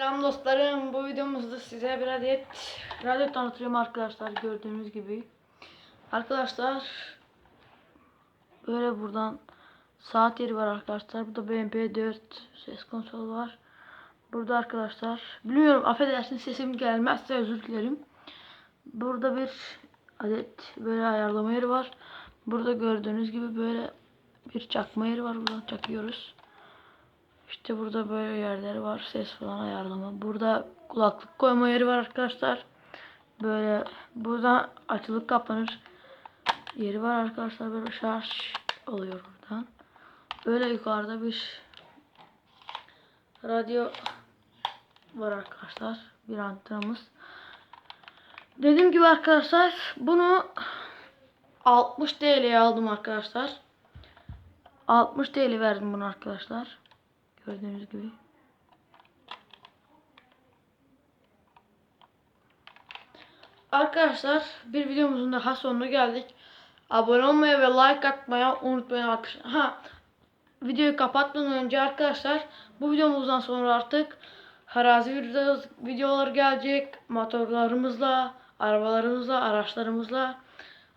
Selam dostlarım. Bu videomuzda size bir adet radyo tanıtıyorum arkadaşlar gördüğünüz gibi. Arkadaşlar böyle buradan saat yeri var arkadaşlar. Burada BMP4 ses konsolu var. Burada arkadaşlar bilmiyorum affedersiniz sesim gelmezse özür dilerim. Burada bir adet böyle ayarlama yeri var. Burada gördüğünüz gibi böyle bir çakma yeri var. Buradan çakıyoruz. İşte burada böyle yerleri var. Ses falan ayarlama. Burada kulaklık koyma yeri var arkadaşlar. Böyle buradan açılıp kapanır yeri var arkadaşlar. Böyle şarj oluyor buradan. Böyle yukarıda bir radyo var arkadaşlar. Bir antenamız. Dediğim gibi arkadaşlar bunu 60 TL'ye aldım arkadaşlar. 60 TL verdim bunu arkadaşlar. Gördüğünüz gibi. Arkadaşlar bir videomuzun daha sonuna geldik. Abone olmayı ve like atmayı unutmayın arkadaşlar. Ha, videoyu kapatmadan önce arkadaşlar bu videomuzdan sonra artık harazi video- videolar gelecek. Motorlarımızla, arabalarımızla, araçlarımızla,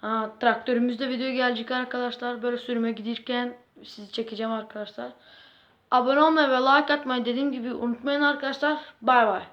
ha, traktörümüzde video gelecek arkadaşlar. Böyle sürüme giderken sizi çekeceğim arkadaşlar. Abone olmayı ve like atmayı dediğim gibi unutmayın arkadaşlar. Bay bay.